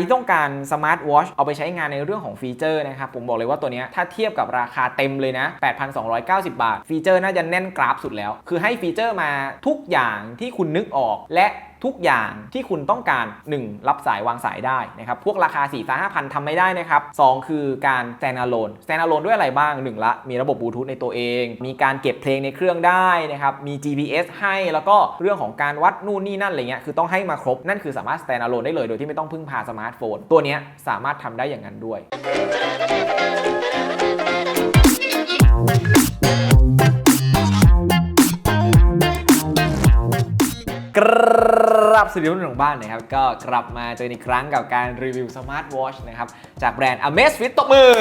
ที่ต้องการสมาร์ทวอชเอาไปใช้งานในเรื่องของฟีเจอร์นะครับ ผมบอกเลยว่าตัวนี้ถ้าเทียบกับราคาเต็มเลยนะ 8,290 บาท ฟีเจอร์น่าจะแน่นกราฟสุดแล้ว คือให้ฟีเจอร์มาทุกอย่างที่คุณนึกออกและ ทุกอย่างที่คุณต้องการ 1. รับสายวางสายได้นะครับ พวกราคา4 5 0 0 0ทำไม่ได้นะครับ 2 คือการ standalone standalone ด้วยอะไรบ้าง 1 ละ มีระบบบลูทูธในตัวเอง มีการเก็บเพลงในเครื่องได้นะครับ มี GPS ให้แล้วก็เรื่องของการวัดนู่นนี่นั่นอะไรเงี้ยคือต้องให้มาครบนั่นคือสามารถ standalone ได้เลยโดยที่ไม่ต้องพึ่งพาสมาร์ทโฟนตัวนี้สามารถทำได้อย่างนั้นด้วย สวัสดีทุกท่านของบ้านนะครับก็กลับมาเจออีกครั้งกับการรีวิวสมาร์ทวอชนะครับ จากแบรนด์ Amazfit ตบมือ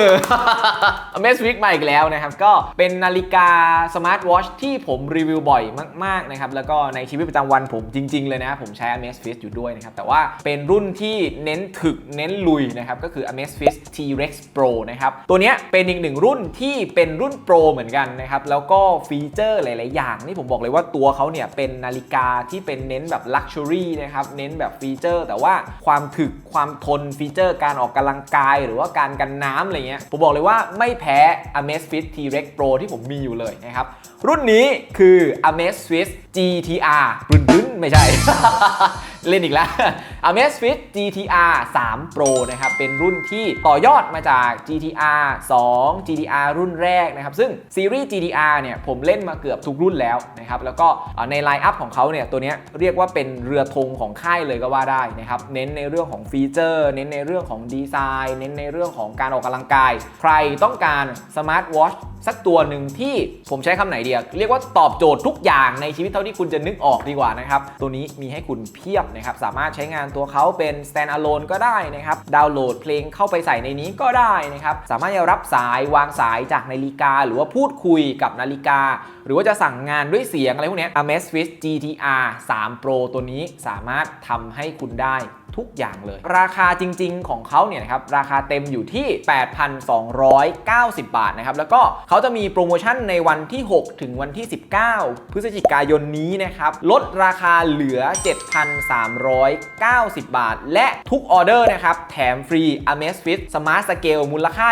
Amazfit มาอีกแล้วนะครับ ก็เป็นนาฬิกาสมาร์ทวอชที่ผมรีวิวบ่อยมาก ๆ นะครับ แล้วก็ในชีวิตประจำวันผมจริง ๆ เลยนะ ผมใช้ Amazfit อยู่ด้วยนะครับ แต่ว่าเป็นรุ่นที่เน้นถึกเน้นลุยนะครับ ก็คือ Amazfit T-Rex Pro นะครับ ตัวเนี้ยเป็นอีกหนึ่งรุ่นที่เป็นรุ่นโปรเหมือนกันนะครับ แล้วก็ฟีเจอร์หลาย ๆ อย่าง นี่ผมบอกเลยว่าตัวเขาเนี่ยเป็นนาฬิกาที่เป็นเน้นแบบ Luxury นะครับ เน้นแบบฟีเจอร์ แต่ว่าความถึกความทนฟีเจอร์ การออกกำลังกายหรือว่าการกันน้ำอะไรเงี้ยผมบอกเลยว่าไม่แพ้ Amazfit T-Rex Pro ที่ผมมีอยู่เลยนะครับ รุ่นนี้คือ Amazfit GTR รุ่นปืนไม่ใช่ เล่นอีกแล้ว Amazfit GTR 3 Pro นะครับ เป็นรุ่นที่ต่อยอดมาจาก GTR 2 GTR รุ่นแรกนะครับ ซึ่งซีรีส์ GTR เนี่ยผมเล่นมาเกือบทุกรุ่นแล้วนะครับ แล้วก็ในไลน์อัพของเขาเนี่ยตัวนี้เรียกว่าเป็นเรือธงของค่ายเลยก็ว่าได้นะครับ เน้นในเรื่องของฟีเจอร์ เน้นในเรื่องของดีไซน์ เน้นในเรื่องของการออกกำลังกาย ใครต้องการสมาร์ทวอชสักตัวหนึ่งที่ผมใช้คำไหนเดียเรียกว่าตอบโจทย์ทุกอย่างในชีวิตเท่าที่คุณจะนึกออกดีกว่านะครับ ตัวนี้มีให้คุณเพียบนะครับ สามารถใช้งานตัวเขาเป็น stand alone ก็ได้นะครับ ดาวน์โหลดเพลงเข้าไปใส่ในนี้ก็ได้นะครับ สามารถจะรับสายวางสายจากนาฬิกา หรือว่าพูดคุยกับนาฬิกา หรือว่าจะสั่งงานด้วยเสียงอะไรพวกนี้ Amazfit GTR 3 Pro ตัวนี้สามารถทำให้คุณได้ ทุกอย่างเลย ราคาจริง ๆ ของเขาเนี่ยนะครับราคาเต็มอยู่ที่ 8,290 บาทนะครับแล้วก็เขาจะมีโปรโมชั่นในวันที่ 6 ถึงวันที่ 19 พฤศจิกายนนี้นะครับลดราคาเหลือ 7,390 บาท และทุกออเดอร์นะครับแถมฟรี Amazfit Smart Scale มูลค่า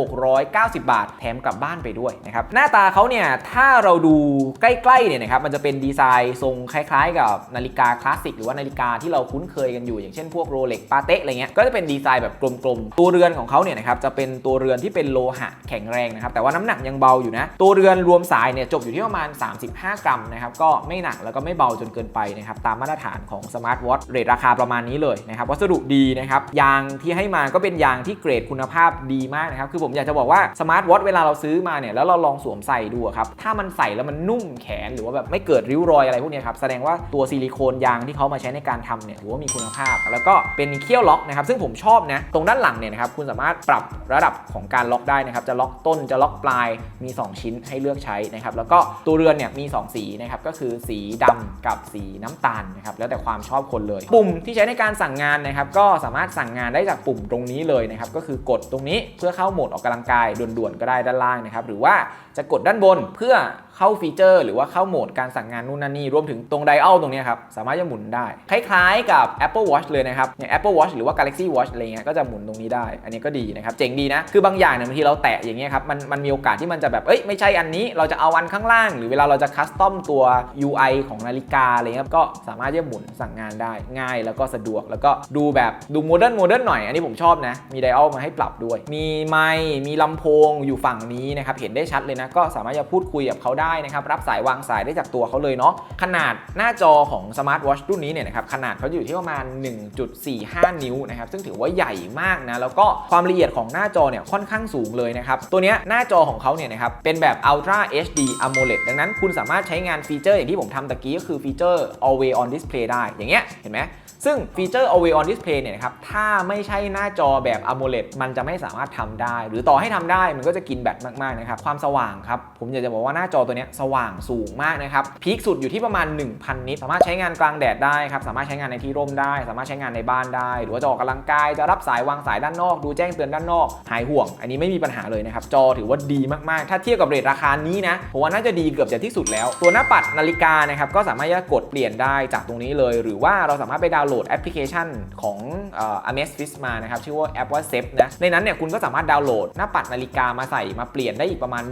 1,690 บาท แถมกลับบ้านไปด้วยนะครับหน้าตาเขาเนี่ยถ้าเราดูใกล้ๆเนี่ยนะครับมันจะเป็นดีไซน์ทรงคล้าย ๆ กับนาฬิกาคลาสสิกหรือว่านาฬิกาที่เราคุ้นเคยกันอยู่อย่างเช่นพวกโรเล็กปาเต้อะไรเงี้ยก็จะเป็นดีไซน์แบบกลมๆ ตัวเรือนของเขาเนี่ยนะครับจะเป็นตัวเรือนที่เป็นโลหะแข็งแรงนะครับแต่ว่าน้ำหนักยังเบาอยู่นะตัวเรือนรวมสายเนี่ยจบอยู่ที่ประมาณ 35 กรัมนะครับก็ไม่หนักแล้วก็ไม่เบาจนเกินไปนะครับตามมาตรฐานของสมาร์ทวอทเรทราคาประมาณนี้เลยนะครับวัสดุดีนะครับยางที่ให้มาก็เป็นยางที่เกรดคุณภาพดีมากนะครับคือผมอยากจะบอกว่าสมาร์ทวอทเวลาเราซื้อมาเนี่ยแล้วเราลองสวมใส่ดูครับถ้ามันใส่แล้วมันนุ่มแขนหรือว่าแบบไม่เกิดริ้วรอยอะไรพวกนี้ครับแสดงว่าตัวซิลิโคนยางที่เขามาใช้ในการทำเนี่ยถือว่ามีคุณภาพแล้วก็เป็นเขี้ยวล็อกนะครับซึ่งผมชอบนะตรงด้านหลังเนี่ยนะครับคุณสามารถปรับระดับของการล็อกได้นะครับจะล็อกต้นจะล็อกปลายมี 2 ชิ้นให้เลือกใช้นะครับแล้วก็ตัวเรือนเนี่ยมี 2 สีนะครับก็คือสีดำกับสีน้ำตาลนะครับแล้วแต่ความชอบคนเลย ปุ่มที่ใช้ในการสั่งงานนะครับก็สามารถสั่งงานได้จากปุ่มตรงนี้เลยนะครับก็คือกดตรงนี้เพื่อเข้าโหมดออกกำลังกายด่วนๆก็ได้ด้านล่างนะครับหรือว่าจะกดด้านบนเพื่อเข้าฟีเจอร์ หรือว่าเข้าโหมดการสั่งงานนู่นนั่นนี่รวมถึงตรงไดอัลตรงนี้ครับ สามารถจะหมุนได้ คล้ายๆกับ Apple Watch เลยนะครับอย่าง Apple Watch หรือว่า Galaxy Watch อะไรเงี้ยก็จะหมุนตรงนี้ได้ อันนี้ก็ดีนะครับเจ๋งดีนะ คือบางอย่างเนี่ยบางทีเราแตะอย่างเงี้ยครับมันมันมีโอกาสที่มันจะแบบเอ้ยไม่ใช่อันนี้เราจะเอาอันข้างล่าง หรือเวลาเราจะคัสตอมตัว UI ของนาฬิกาอะไรเงี้ยก็สามารถที่จะหมุนสั่งงานได้ง่าย แล้วก็สะดวกแล้วก็ดูแบบดูโมเดิร์นโมเดิร์นหน่อย อันนี้ผมชอบนะ มีไดอัลมาให้ปรับด้วย มีไมค์มีลำโพงอยู่ฝั่งนี้นะครับเห็นได้ชัดเลยนะก็สามารถจะพูดคุยกับเขาได้ได้นะครับรับสายวางสายได้จากตัวเขาเลยเนาะขนาดหน้าจอของสมาร์ทวอชรุ่นนี้เนี่ยนะครับขนาดเขาอยู่ที่ประมาณ 1.45 นิ้วนะครับซึ่งถือว่าใหญ่มากนะแล้วก็ความละเอียดของหน้าจอเนี่ยค่อนข้างสูงเลยนะครับตัวนี้หน้าจอของเขาเนี่ยนะครับเป็นแบบ Ultra HD AMOLED ดังนั้นคุณสามารถใช้งานฟีเจอร์อย่างที่ผมทำตะกี้ก็คือฟีเจอร์ Always on Display ได้อย่างเงี้ยเห็นไหม ซึ่งฟีเจอร์ Always on Display เนี่ยนะครับ ถ้าไม่ใช่หน้าจอแบบ AMOLED มันจะไม่สามารถทำได้ หรือต่อให้ทำได้มันก็จะกินแบตมากๆนะครับ ความสว่างครับ ผมอยากจะบอกว่าหน้าจอตัวนี้สว่างสูงมากนะครับ พีคสุดอยู่ที่ประมาณ 1,000 นิต สามารถใช้งานกลางแดดได้ครับ สามารถใช้งานในที่ร่มได้ สามารถใช้งานในบ้านได้ หรือว่าจะออกกำลังกาย จะรับสายวางสายด้านนอก ดูแจ้งเตือนด้านนอก หายห่วง อันนี้ไม่มีปัญหาเลยนะครับ จอถือว่าดีมากๆ ถ้าเทียบกับเรทราคานี้นะ ผมว่าน่าจะดีเกือบจะที่สุดแล้ว ตัวหน้าปัดนาฬิกานะครับ ก็สามารถจะกดเปลี่ยนได้จากตรงนี้เลย หรือว่าเราสามารถไปดาวน์โหลน์โหลดแอปพลิเคชันของเอ่อ Amazfit มานะครับ ชื่อว่าแอปว่า Zep นะ ในนั้นเนี่ยคุณก็สามารถดาวน์โหลดหน้าปัดนาฬิกามาใส่มาเปลี่ยนได้อีกประมาณ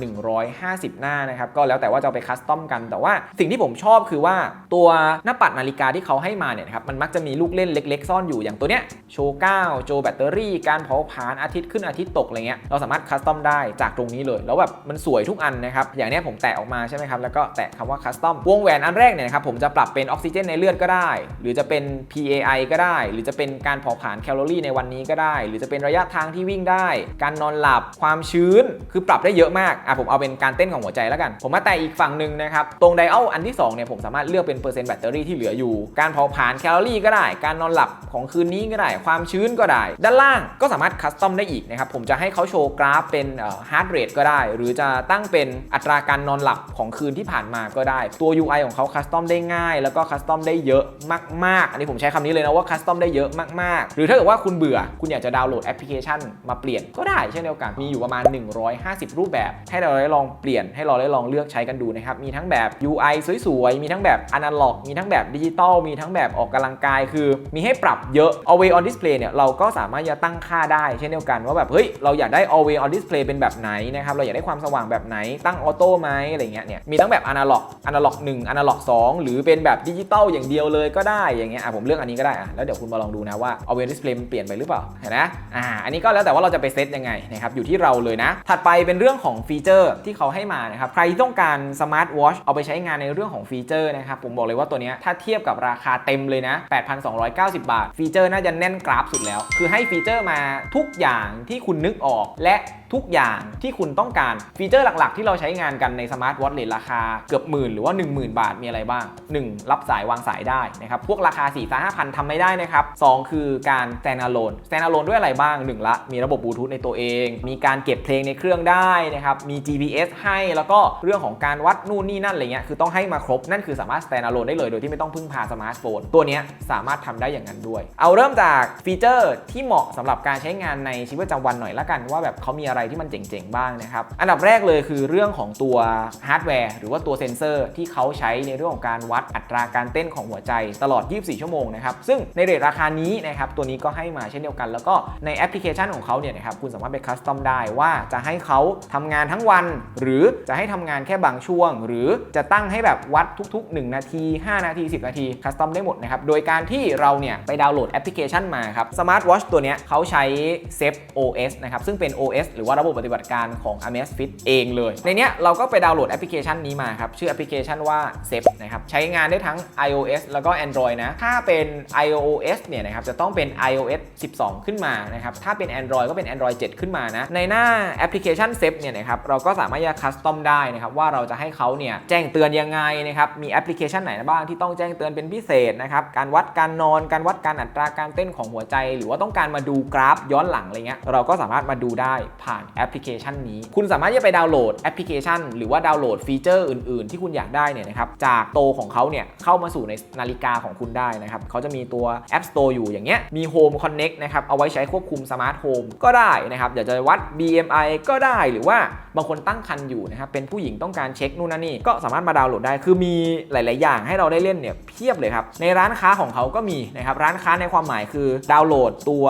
150 หน้านะครับ ก็แล้วแต่ว่าจะเอาไปคัสตอมกัน แต่ว่าสิ่งที่ผมชอบคือว่าตัวหน้าปัดนาฬิกาที่เขาให้มาเนี่ยครับ มันมักจะมีลูกเล่นเล็ก ๆ ซ่อนอยู่อย่างตัวเนี้ยโชว์9โชว์แบตเตอรี่ การเผาผลาญอาทิตย์ขึ้นอาทิตย์ตกอะไรเงี้ย เราสามารถคัสตอมได้จากตรงนี้เลย แล้วแบบมันสวยทุกอันนะครับ อย่างเนี้ยผมแตะออกมาใช่ไหมครับ แล้วก็แตะคำว่าคัสตอมวงแหวนอันแรกเนี่ยนะครับผมจะปรับเป็นออกซิเจนในเลือดก็ได้ หรือจะเป็น PAI ก็ได้ หรือจะเป็นการเผาผลาญแคลอรี่ในวันนี้ก็ได้ หรือจะเป็นระยะทางที่วิ่งได้ การนอนหลับความชื้นคือปรับได้เยอะมากอะผมเอาเป็นการเต้นของหัวใจแล้วกัน ผมมาแต่อีกฝั่งหนึ่งนะครับตรงไดอัลอันที่2เนี่ยผมสามารถเลือกเป็นเปอร์เซ็นต์แบตเตอรี่ที่เหลืออยู่ การเผาผลาญแคลอรี่ก็ได้ การนอนหลับของคืนนี้ก็ได้ ความชื้นก็ได้ ด้านล่างก็สามารถคัสตอมได้อีกนะครับผมจะให้เขาโชว์กราฟเป็นฮาร์ดเรทก็ได้ หรือจะตั้งเป็นอัตราการนอนหลับของคืนที่ผ่านมาก็ได้ ตัว UI ของเขาคัสตอมได้ง่าย แล้วก็คัสตอมได้เยอะมากๆ อันนี้ผมใช้คำนี้เลยนะว่าคัสตอมได้เยอะมากๆ หรือถ้าเกิดว่าคุณเบื่อคุณอยากจะดาวน์โหลดแอปพลิเคชันมาเปลี่ยนก็ได้เช่นเดียวกัน มีอยู่ประมาณ 150 รูปแบบ ให้เราได้ลองเปลี่ยนให้เราได้ลองเลือกใช้กันดูนะครับ มีทั้งแบบ UI สวยๆ มีทั้งแบบอนาล็อก มีทั้งแบบดิจิตอล มีทั้งแบบออกกำลังกายคือ มีให้ปรับเยอะ Always on Display เนี่ยเราก็สามารถจะตั้งค่าได้เช่นเดียวกันว่าแบบเฮ้ยเราอยากได้ Always on Display เป็นแบบไหนนะครับเราอยากได้ความสว่างแบบไหนตั้งออโต้ไหมอะไรเงี้ยเนี่ยมีทั้งแบบอนาล็อกอนาล็อก1อนาล็อก2หรือเป็นแบบดิจิตอลอย่างเดียวเลยก็ได้อย่างเงี้ยอะผมเลือกอันนี้ก็ได้อะแล้วเดี๋ยวคุณมาลองดูนะว่า Always on Display มันเปลี่ยนไปหรือเปล่าเห็นไหมอ่าอันนี้ก็แล้วแต่ว่าเราจะไปเซตยังไงนะครับอยู่ที่เราเลยนะ ถัดไปเป็นเรื่องของฟีเจอร์ที่เขาให้มานะครับใครที่ต้องการสมาร์ทวอชเอาไปใช้งานในเรื่องของฟีเจอร์นะครับผมบอกเลยว่าตัวนี้ถ้าเทียบกับราคาเต็มเลยนะ 8,290 บาท ฟีเจอร์น่าจะแน่นกราฟสุดแล้ว คือให้ฟีเจอร์มาทุกอย่างที่คุณนึกออกและทุกอย่างที่คุณต้องการฟีเจอร์หลักๆ ที่เราใช้งานกันในสมาร์ทวอทเลทราคาเกือบหมื่นหรือว่า 10,000 บาทมีอะไรบ้าง 1. รับสายวางสายได้นะครับพวกราคา4 5 0 0 0ทำไม่ได้นะครับ 2 คือการ standalone standalone ด้วยอะไรบ้าง 1 ละ มีระบบบลูทูธในตัวเอง มีการเก็บเพลงในเครื่องได้นะครับ มี GPS ให้แล้วก็เรื่องของการวัดนู่นนี่นั่นอะไรเงี้ยคือต้องให้มาครบ นั่นคือสามารถ standalone ได้เลยโดยที่ไม่ต้องพึ่งพาสมาร์ทโฟนตัวนี้สามารถทำได้อย่างนั้นด้วย เอาเริ่มจากฟีเจอร์ที่เหมาะสำหรับการใช้งานในชีวิตประจำวันหน่อยละกันว่าแบบเขามีอะไรที่มันเจ๋งๆบ้างนะครับอันดับแรกเลยคือเรื่องของตัวฮาร์ดแวร์หรือว่าตัวเซนเซอร์ที่เขาใช้ในเรื่องของการวัดอัตราการเต้นของหัวใจตลอด 24 ชั่วโมงนะครับซึ่งในเรทราคานี้นะครับตัวนี้ก็ให้มาเช่นเดียวกัน แล้วก็ในแอปพลิเคชันของเขาเนี่ยนะครับคุณสามารถไปคัสตอมได้ว่าจะให้เขาทำงานทั้งวัน หรือจะให้ทำงานแค่บางช่วง หรือจะตั้งให้แบบวัดทุก ๆ 1 นาที 5 นาที 10 นาทีคัสตอมได้หมดนะครับโดยการที่เราเนี่ยไปดาวน์โหลดแอปพลิเคชันมาครับสมาร์ทวอชตัวเนี้ยเขาใช้ Zep OS นะครับซึ่งเป็น OS หรือว่าระบบปฏิบัติการของ Amazfit เองเลย ในเนี้ยเราก็ไปดาวน์โหลดแอปพลิเคชันนี้มาครับชื่อแอปพลิเคชันว่า Zep นะครับใช้งานได้ทั้ง iOS แล้วก็ Android นะถ้าเป็น iOS เนี่ยนะครับจะต้องเป็น iOS 12 ขึ้นมานะครับถ้าเป็น Android ก็เป็น Android 7 ขึ้นมานะในหน้าแอปพลิเคชัน Zep เนี่ยนะครับเราก็สามารถจะคัสตอมได้นะครับว่าเราจะให้เขาเนี่ยแจ้งเตือนยังไงนะครับมีแอปพลิเคชันไหนบ้างที่ต้องแจ้งเตือนเป็นพิเศษนะครับการวัดการนอนการวัดการอัตราการเต้นของหัวใจ หรือว่าต้องการมาดูกราฟย้อนหลังอะไรเงี้ยเราก็สามารถมาดูได้ผ่านแอปพลิเคชันนี้ คุณสามารถจะไปดาวน์โหลดแอปพลิเคชัน หรือว่าดาวน์โหลดฟีเจอร์อื่น ๆ ที่คุณอยากได้เนี่ยนะครับจากโตของเขาเนี่ยเข้ามาสู่ในนาฬิกาของคุณได้นะครับเขาจะมีตัว App Store อยู่อย่างเงี้ยมี Home Connect นะครับเอาไว้ใช้ควบคุมสมาร์ทโฮมก็ได้นะครับอยากจะวัด BMI ก็ได้หรือว่าบางคนตั้งครรภ์อยู่นะครับเป็นผู้หญิงต้องการเช็คนู่นนั่นนี่ก็สามารถมาดาวน์โหลดได้ คือมีหลาย ๆ อย่างให้เราได้เล่นเนี่ยเพียบเลยครับในร้านค้าของเขาก็มีนะครับร้านค้าในความหมายคือดาวน์โหลดตัว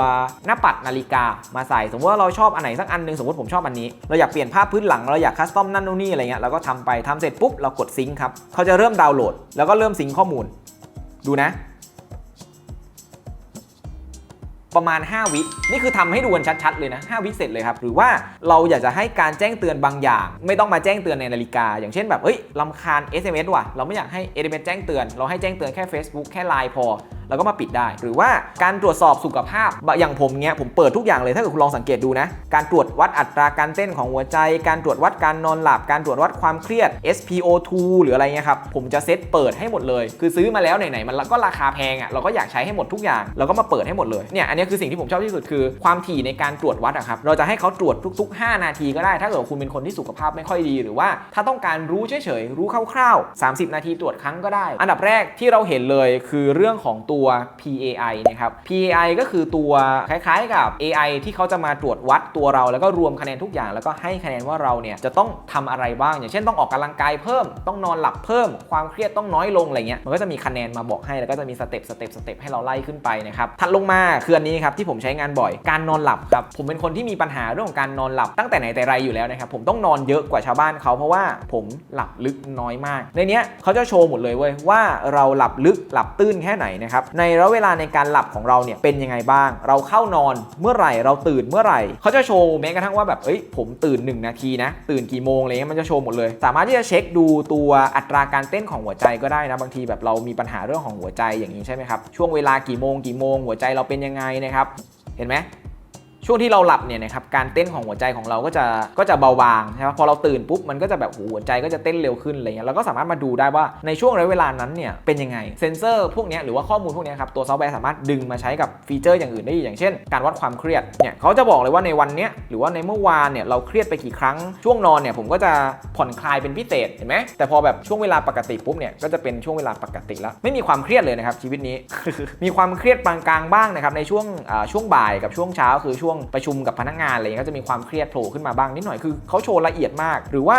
หน้าปัดนาฬิกามาใส่ สมมติว่าเราชอบอันไหนสักอันหนึงสมมติผมชอบอันนี้ เราอยากเปลี่ยนภาพพื้นหลัง เราอยากคัสตอมนั่นนู่นนี่อะไรเงี้ยเราก็ทำไปทำเสร็จปุ๊บเรากดซิงค์ครับเขาจะเริ่มดาวน์โหลด แล้วก็เริ่มซิงค์ข้อมูล ดูนะ ประมาณ 5 วินี่คือทำให้ดูกันชัด ๆ เลยนะ 5 วิเสร็จเลยครับ หรือว่าเราอยากจะให้การแจ้งเตือนบางอย่าง ไม่ต้องมาแจ้งเตือนในนาฬิกา อย่างเช่นแบบเฮ้ยลำคาญ SMS ว่ะเราไม่อยากให้ SMS แจ้งเตือน เราให้แจ้งเตือนแค่ Facebook แค่ Line พอ แล้วก็มาปิดได้ หรือว่าการตรวจสอบสุขภาพอย่างผมเนี้ยผมเปิดทุกอย่างเลยถ้าเกิดคุณลองสังเกตดูนะ การตรวจวัดอัตราการเต้นของหัวใจ การตรวจวัดการนอนหลับ การตรวจวัดความเครียด SpO2 หรืออะไรเงี้ยครับผมจะเซตเปิดให้หมดเลย คือซื้อมาแล้วไหนๆมันก็ราคาแพงอะเราก็อยากใช้ให้หมดทุกอย่างเราก็มาเปิดให้หมดเลยเนี่ยอันนี้คือสิ่งที่ผมชอบที่สุดคือความถี่ในการตรวจวัดอะครับเราจะให้เขาตรวจทุก ๆ 5 นาทีก็ได้ ถ้าเกิดคุณเป็นคนที่สุขภาพไม่ค่อยดีหรือว่า ถ้าต้องการรู้เฉยๆรู้คร่าวๆ30 นาทีตรวจครั้งก็ได้ อันดับแรกที่เราเห็นเลยคือเรื่องของตัวตัว PAI นะครับ PAI ก็คือตัวคล้ายๆกับ AI ที่เขาจะมาตรวจวัดตัวเรา แล้วก็รวมคะแนนทุกอย่าง แล้วก็ให้คะแนนว่าเราเนี่ยจะต้องทำอะไรบ้าง อย่างเช่นต้องออกกำลังกายเพิ่ม ต้องนอนหลับเพิ่ม ความเครียดต้องน้อยลงอะไรเงี้ย มันก็จะมีคะแนนมาบอกให้ แล้วก็จะมีสเต็ปสเต็ปสเต็ปให้เราไล่ขึ้นไปนะครับ ถัดลงมาคืออันนี้ครับที่ผมใช้งานบ่อย การนอนหลับครับ ผมเป็นคนที่มีปัญหาเรื่องของการนอนหลับตั้งแต่ไหนแต่ไรอยู่แล้วนะครับ ผมต้องนอนเยอะกว่าชาวบ้านเขาเพราะว่าผมหลับลึกน้อยมาก ในนี้เขาจะโชว์หมดเลยเว้ยว่าเราหลับลึกหลับตื้นแค่ไหนนะครับในระยะเวลาในการหลับของเราเนี่ยเป็นยังไงบ้าง เราเข้านอนเมื่อไหร่เราตื่นเมื่อไหร่ เขาจะโชว์แม้กระทั่งว่าแบบเอ้ยผมตื่น 1 นาทีนะ ตื่นกี่โมงอะไรเงี้ยมันจะโชว์หมดเลย สามารถที่จะเช็คดูตัวอัตราการเต้นของหัวใจก็ได้นะบางทีแบบเรามีปัญหาเรื่องของหัวใจอย่างนี้ใช่ไหมครับช่วงเวลากี่โมงกี่โมงหัวใจเราเป็นยังไงนะครับเห็นไหม ช่วงที่เราหลับเนี่ยนะครับการเต้นของหัวใจของเราก็จะก็จะเบาบางใช่ไหมพอเราตื่นปุ๊บมันก็จะแบบหัวใจก็จะเต้นเร็วขึ้นอะไรเงี้ยเราก็สามารถมาดูได้ว่าในช่วงระยะเวลานั้นเนี่ยเป็นยังไงเซนเซอร์พวกเนี้ยหรือว่าข้อมูลพวกเนี้ยครับตัวซอฟต์แวร์สามารถดึงมาใช้กับฟีเจอร์อย่างอื่นได้อีกอย่างเช่น การวัดความเครียดเนี่ยเขาจะบอกเลยว่าในวันเนี้ยหรือว่าในเมื่อวานเนี่ยเราเครียดไปกี่ครั้งช่วงนอนเนี่ยผมก็จะผ่อนคลายเป็นพิเศษเห็นไหมแต่พอแบบช่วงเวลาปกติปุ๊บเนี่ยก็จะเป็นช่วงเวลาปกติแล้วไม่มีความเครียดเลยนะครับชีวิตนี้มีความเครียดปานกลางบ้างนะครับในช่วงช่วงบ่ายกับช่วงเช้าคือช่วงประชุมกับพนักงานอะไรเงี้ยก็จะมีความเครียดโผล่ขึ้นมาบ้างนิดหน่อยคือเขาโชว์ละเอียดมาก หรือว่า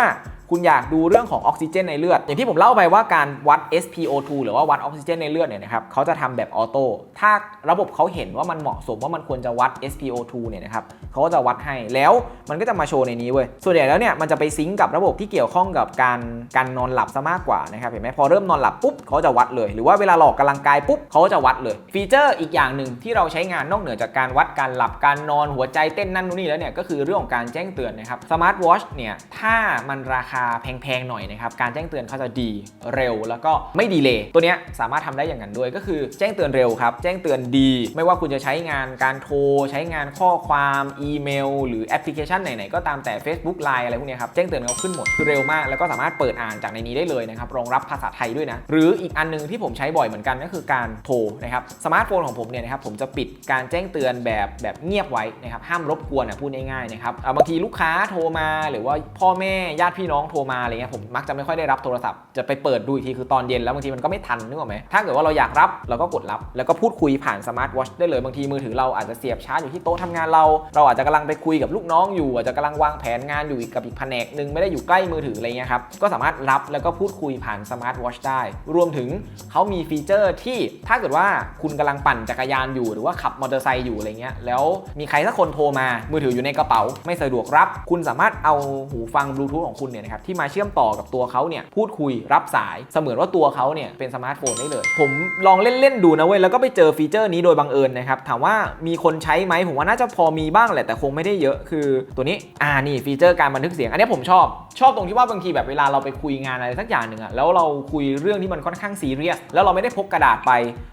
คุณอยากดูเรื่องของออกซิเจนในเลือด อย่างที่ผมเล่าไปว่าการวัด SpO2 หรือว่าวัดออกซิเจนในเลือดเนี่ยนะครับเขาจะทำแบบออโต้ถ้าระบบเขาเห็นว่ามันเหมาะสมว่ามันควรจะวัด SpO2 เนี่ยนะครับเขาก็จะวัดให้แล้วมันก็จะมาโชว์ในนี้เว้ยส่วนใหญ่แล้วเนี่ยมันจะไปซิงก์กับระบบที่เกี่ยวข้องกับการการนอนหลับซะมากกว่านะครับเห็นไหมพอเริ่มนอนหลับปุ๊บเขาจะวัดเลย หรือว่าเวลาเราออกกำลังกายปุ๊บเขาจะวัดเลย ฟีเจอร์อีกอย่างหนึ่งที่เราใช้งานนอกเหนือจากการวัดการหลับการนอนหัวใจเต้นนั่นนู่นนี่แล้วเนี่ยก็คือเรื่องของการแจ้งเตือนนะครับสมาร์ทวอชเนี่ยถ้ามันราคาแพงๆหน่อยนะครับ การแจ้งเตือนเขาจะดีเร็ว แล้วก็ไม่ดีเลย์ตัวเนี้ยสามารถทำได้อย่างนั้นด้วยก็คือแจ้งเตือนเร็วครับแจ้งเตือนดี ไม่ว่าคุณจะใช้งานการโทร ใช้งานข้อความอีเมล หรือแอปพลิเคชันไหนๆก็ตามแต่ Facebook Line อะไรพวกเนี้ยครับแจ้งเตือนเขาขึ้นหมดคือเร็วมาก แล้วก็สามารถเปิดอ่านจากในนี้ได้เลยนะครับรองรับภาษาไทยด้วยนะหรืออีกอันหนึงที่ผมใช้บ่อยเหมือนกันก็คือการโทรนะครับสมาร์ทโฟนของผมเนี่ยนะครับผมจะปิดการแจ้งเตือนแบบแบบเงียบไว้นะครับห้ามรบกวนนะพูดง่ายๆนะครับบางทีลูกค้าโทรมาหรือว่าพ่อแม่ญาติพี่น้ององโทรมาอะไรเงี้ยผมมักจะไม่ค่อยได้รับโทรศัพท์จะไปเปิดดูอีกทีคือตอนเย็นแล้วบางทีมันก็ไม่ทันนึกออกไหมถ้าเกิดว่าเราอยากรับเราก็กดรับ แล้วก็พูดคุยผ่านสมาร์ทวอชได้เลยบางทีมือถือเราอาจจะเสียบชาร์จอยู่ที่โต๊ะทำงานเรา เราอาจจะกำลังไปคุยกับลูกน้องอยู่อาจจะกำลังวางแผนงานอยู่อีกกับอีกแผนกหนึ่งไม่ได้อยู่ใกล้มือถืออะไรเงี้ยครับก็สามารถรับแล้วก็พูดคุยผ่านสมาร์ทวอชได้ รวมถึงเขามีฟีเจอร์ที่ถ้าเกิดว่าคุณกำลังปั่นจักรยานอยู่หรือว่าขับมอเตอร์ไซค์อยู่อะไรเงี้ยแล้วมีใครสักคนโทรมามือถืออยู่ในกระเป๋า ไม่สะดวกรับ คุณสามารถเอาหูฟังบลูทูธของคุณเนี่ยนะครับที่มาเชื่อมต่อกับตัวเขาเนี่ยพูดคุยรับสายเสมือนว่าตัวเขาเนี่ยเป็นสมาร์ทโฟนได้เลย ผมลองเล่น ๆ ดูนะเว้ย แล้วก็ไปเจอฟีเจอร์นี้โดยบังเอิญนะครับ ถามว่ามีคนใช้ไหมผมว่าน่าจะพอมีบ้างแหละแต่คงไม่ได้เยอะคือตัวนี้อ่านี่ฟีเจอร์การบันทึกเสียง อันนี้ผมชอบชอบตรงที่ว่าบางทีแบบเวลาเราไปคุยงานอะไรสักอย่างหนึ่งอะแล้วเราคุยเรื่องที่มันค่อนข้างซีเรียสแล้วเราไม่ได้พกกระดาษไป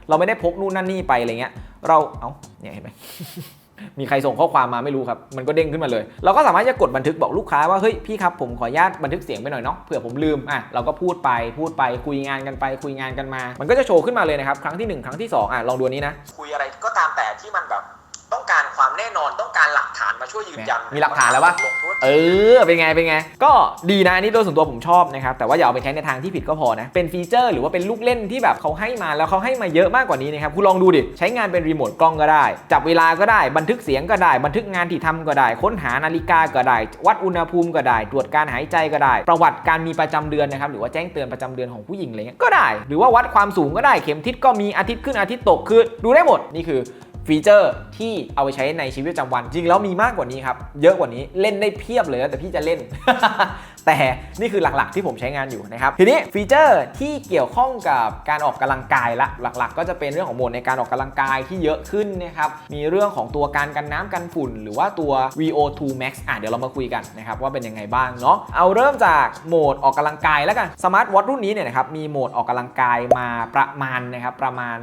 เราไม่ได้พกนู่นนั่นนี่ไปอะไรเงี้ยเราเอ้าเนี่ยเห็นไหม มีใครส่งข้อความมาไม่รู้ครับ มันก็เด้งขึ้นมาเลย เราก็สามารถจะกดบันทึกบอกลูกค้าว่าเฮ้ยพี่ครับผมขออนุญาตบันทึกเสียงไปหน่อยเนาะเผื่อผมลืมอะเราก็พูดไปพูดไปคุยงานกันไปคุยงานกันมา มันก็จะโชว์ขึ้นมาเลยนะครับครั้งที่หนึ่งครั้งที่สองอะลองดูนี้นะคุยอะไรก็ตามแต่ที่มันแบบ การความแน่นอนต้องการหลักฐานมาช่วยยืนยันมีหลักฐานแล้วปะลงธุรกิจเออเป็นไงเป็นไง ก็ดีนะอันนี่โดยส่วนตัวผมชอบนะครับแต่ว่าอย่าเอาไปใช้ในทางที่ผิดก็พอนะเป็นฟีเจอร์หรือว่าเป็นลูกเล่นที่แบบเขาให้มาแล้วเขาให้มาเยอะมากกว่านี้นะครับคุณลองดูดิใช้งานเป็นรีโมทกล้องก็ได้ จับเวลาก็ได้บันทึกเสียงก็ได้ บันทึกงานที่ทำก็ได้ ค้นหานาฬิกาก็ได้ วัดอุณหภูมิก็ได้ ตรวจการหายใจก็ได้ ประวัติการมีประจำเดือนนะครับหรือว่าแจ้งเตือนประจำเดือนของผู้หญิงอะไรเงี้ยก็ได้ หรือว่าวัดความสูงก็ได้เข็มทิศก็มีอาทิตย์ขึ้นอาทิตย์ตกคือดูได้หมดนี่คือ ฟีเจอร์ที่เอาไปใช้ในชีวิตประจำวัน จริงแล้วมีมากกว่านี้ครับ เยอะกว่านี้เล่นได้เพียบเลยนะแต่พี่จะเล่น แต่นี่คือหลักๆที่ผมใช้งานอยู่นะครับ ทีนี้ฟีเจอร์ที่เกี่ยวข้องกับการออกกำลังกายละหลัก ๆ ก็จะเป็นเรื่องของโหมดในการออกกำลังกายที่เยอะขึ้นนะครับมีเรื่องของตัวการกันน้ำกันฝุ่น หรือว่าตัว VO2 max อะเดี๋ยวเรามาคุยกันนะครับว่าเป็นยังไงบ้างเนาะเอาเริ่มจากโหมดออกกำลังกายแล้วกันสมาร์ทวอทรุ่นนี้เนี่ยนะครับมีโหมดออกกำลังกายมาประมาณนะครับประมาณ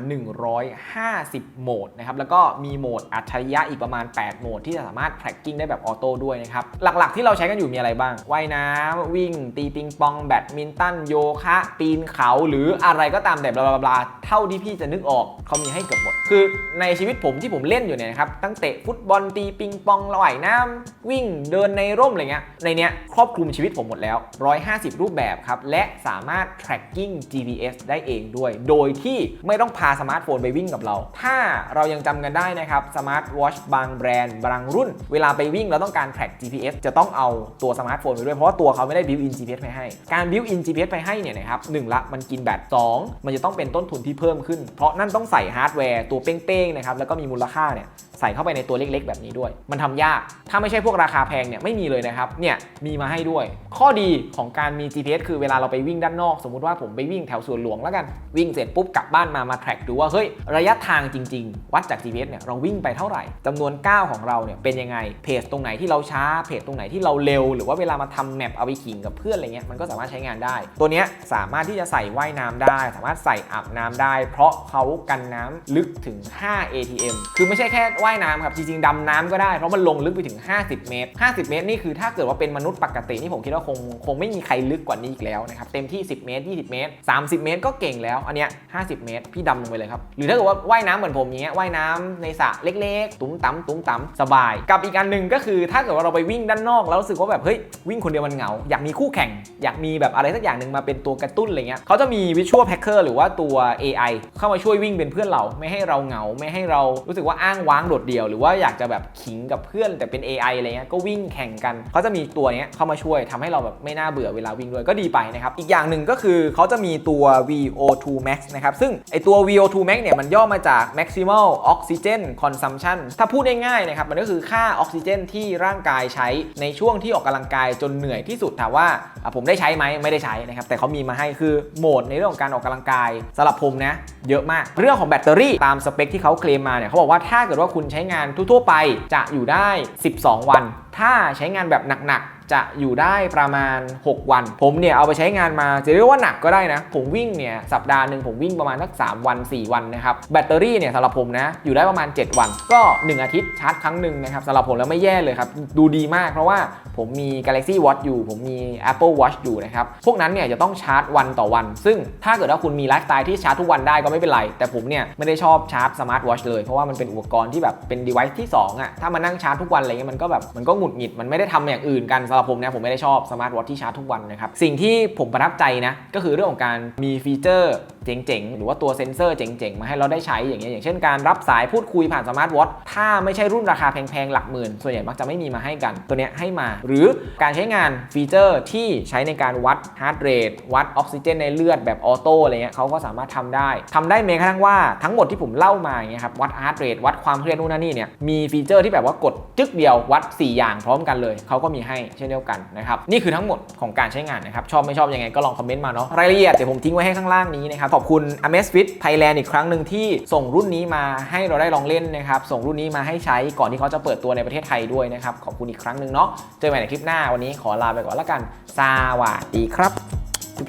150 โหมดนะครับแล้วก็ก็มีโหมดอัจฉริยะอีกประมาณ 8 โหมดที่จะสามารถ tracking ได้แบบออโต้ด้วยนะครับ หลักๆที่เราใช้กันอยู่มีอะไรบ้าง ว่ายน้ำวิ่ง ตีปิงปอง แบดมินตัน โยคะ ปีนเขา หรืออะไรก็ตามแต่บลาบลาเท่าที่พี่จะนึกออกเขามีให้เกือบหมด คือในชีวิตผมที่ผมเล่นอยู่เนี่ยนะครับ ตั้งเตะฟุตบอล ตีปิงปองลอยน้ำวิ่ง เดินในร่มอะไรเงี้ย ในเนี้ยครอบคลุมชีวิตผมหมดแล้ว 150 รูปแบบครับ และสามารถ tracking GPS ได้เองด้วย โดยที่ไม่ต้องพาสมาร์ทโฟนไปวิ่งกับเรา ถ้าเรายังจำกันได้นะครับสมาร์ทวอชบางแบรนด์บางรุ่น เวลาไปวิ่งเราต้องการแทร็ก GPS จะต้องเอาตัวสมาร์ทโฟนไปด้วยเพราะว่าตัวเขาไม่ได้บิวอิน GPS ไปให้ การบิวอิน GPS ไปให้เนี่ยนะครับหนึ่งละมันกินแบตสองมันจะต้องเป็นต้นทุนที่เพิ่มขึ้น เพราะนั่นต้องใส่ฮาร์ดแวร์ตัวเป้งๆนะครับแล้วก็มีมูลค่าเนี่ยใส่เข้าไปในตัวเล็กๆ แบบนี้ด้วย มันทำยาก ถ้าไม่ใช่พวกราคาแพงเนี่ยไม่มีเลยนะครับ เนี่ยมีมาให้ด้วย ข้อดีของการมี GPS คือเวลาเราไปวิ่งด้านนอก สมมุติว่าผมไปวิ่งแถวสวนหลวงแล้วกัน วิ่งเสร็จปุ๊บกลับบ้านมา มา track ดูว่า เฮ้ย ระยะทางจริง ๆ วัดจาก GPS เนี่ยเราวิ่งไปเท่าไหร่จำนวนก้าวของเราเนี่ยเป็นยังไง เพจตรงไหนที่เราช้า เพจตรงไหนที่เราเร็ว หรือว่าเวลามาทำแมปเอาไปขิงกับเพื่อนอะไรเงี้ย มันก็สามารถใช้งานได้ ตัวเนี้ยสามารถที่จะใส่ว่ายน้ำได้ สามารถใส่อาบน้ำได้ เพราะเขากันน้ำลึกถึง 5 ATM คือไม่ใช่แค่ว่ว่ายน้ำครับ จริงๆดำน้ำก็ได้ เพราะมันลงลึกไปถึง 50 เมตร 50 เมตรนี่คือถ้าเกิดว่าเป็นมนุษย์ปกตินี่ผมคิดว่าคงคงไม่มีใครลึกกว่านี้อีกแล้วนะครับเต็มที่ 10 เมตร 20 เมตร 30 เมตรก็เก่งแล้ว อันเนี้ย 50 เมตร พี่ดำลงไปเลยครับ หรือถ้าเกิดว่าว่ายน้ำเหมือนผมเงี้ยว่ายน้ำในสระเล็กๆ ตุ้มต่ำตุ้มต่ำสบาย กับอีกอันหนึ่งก็คือถ้าเกิดว่าเราไปวิ่งด้านนอกแล้วรู้สึกว่าแบบเฮ้ยวิ่งคนเดียวมันเหงา อยากมีคู่แข่ง อยากมีแบบอะไรสักอย่างหนึ่งมาเป็นตัวกระตุ้นอะไรเงี้ยเขาจะมี Visual Packer หรือว่าตัว AI เข้ามาช่วยวิ่งเป็นเพื่อนเราไม่ให้เราเหงาไม่ให้เรารู้สึกว่าอ้างว้างโดดเดี่ยวหรือว่าอยากจะแบบขิงกับเพื่อนแต่เป็น AI อะไรเงี้ยก็วิ่งแข่งกันเขาจะมีตัวเนี้ยเข้ามาช่วยทำให้เราแบบไม่น่าเบื่อเวลาวิ่งด้วยก็ดีไปนะครับ อีกอย่างหนึ่งก็คือเขาจะมีตัว VO2 max นะครับ ซึ่งไอตัว VO2 max เนี่ยมันย่อมาจาก maximal oxygen consumption ถ้าพูดง่ายๆนะครับ มันก็คือค่าออกซิเจนที่ร่างกายใช้ในช่วงที่ออกกำลังกายจนเหนื่อยที่สุดถามว่าผมได้ใช้ไหมไม่ได้ใช้นะครับ แต่เขามีมาให้คือโหมดในเรื่องของการออกกำลังกายสำหรับผมนะเยอะมาก เรื่องของแบตเตอรี่ตามสเปคที่เขาเคลมมาเนี่ยเขาบอกว่าถ้าเกิดว่าคุณใช้งานทั่วๆไปจะอยู่ได้ 12 วัน ถ้าใช้งานแบบหนักๆ จะอยู่ได้ประมาณ 6 วัน ผมเนี่ยเอาไปใช้งานมาจะเรียกว่าหนักก็ได้นะ ผมวิ่งเนี่ยสัปดาห์หนึ่งผมวิ่งประมาณสัก 3 วัน 4 วันนะครับแบตเตอรี่เนี่ยสำหรับผมนะอยู่ได้ประมาณ 7 วัน ก็ 1 อาทิตย์ชาร์จครั้งหนึ่งนะครับสำหรับผมแล้วไม่แย่เลยครับ ดูดีมากเพราะว่าผมมี Galaxy Watch อยู่ ผมมี Apple Watch อยู่นะครับพวกนั้นเนี่ยจะต้องชาร์จวันต่อวัน ซึ่งถ้าเกิดว่าคุณมีไลฟ์สไตล์ที่ชาร์จทุกวันได้ก็ไม่เป็นไร แต่ผมเนี่ยไม่ได้ชอบชาร์จสมาร์ทวอชเลยเพราะว่ามันเป็นอุปกรณ์ที่แบบเป็น device ที่สอะถ้ามานั่งชาร์จทุกวันอะไรเงี้ยมันก็แบบมันก็หงุดหงิดมันไม่ได้ทำอย่างอื่นกันสำหรับผมเนี่ยผมไม่ได้ชอบสมาร์ทวอทที่ชาร์จทุกวันนะครับสิ่งที่ผมประทับใจนะก็คือเรื่องของการมีฟีเจอร์ เจ๋งๆ หรือว่าตัวเซ็นเซอร์เจ๋งๆ มาให้เราได้ใช้อย่างเงี้ยอย่างเช่นการรับสายพูดคุยผ่านสมาร์ทวอทถ้าไม่ใช่รุ่นราคาแพงๆ หลักหมื่น ส่วนใหญ่มักจะไม่มีมาให้กัน ตัวเนี้ยให้มา หรือการใช้งานฟีเจอร์ที่ใช้ในการวัดฮาร์ดเรทวัดออกซิเจนในเลือดแบบออโต้อะไรเงี้ยเขาก็สามารถทำได้ทำได้แม้กระทั่งว่าทั้งหมดที่ผมเล่ามาอย่างเงี้ยครับวัดฮาร์ดเรทวัดความเครียดนู่นนั่นนี่เนี่ยมีฟีเจอร์ที่แบบว่ากดจึ๊กเดียววัด 4 อย่างพร้อมกันเลยเขาก็มีให้เช่นเดียวกันนะครับนี่คือทั้งหมดของการใช้งานนะครับชอบไม่ชอบยังไงก็ลองคอมเมนต์มาเนาะรายละเอียดเดี๋ยวผมทิ้งไว้ให้ข้างล่างนี้นะครับขอบคุณ Amazfit Thailand อีกครั้งหนึ่งที่ส่งรุ่นนี้มาให้เราได้ลองเล่นนะครับ ส่งรุ่นนี้มาให้ใช้ก่อนที่เขาจะเปิดตัวในประเทศไทยด้วยนะครับ ขอบคุณอีกครั้งหนึ่งเนาะ เจอกันใหม่ในคลิปหน้าวันนี้ขอลาไปก่อนแล้วกัน สวัสดีครับ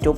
จุ๊บ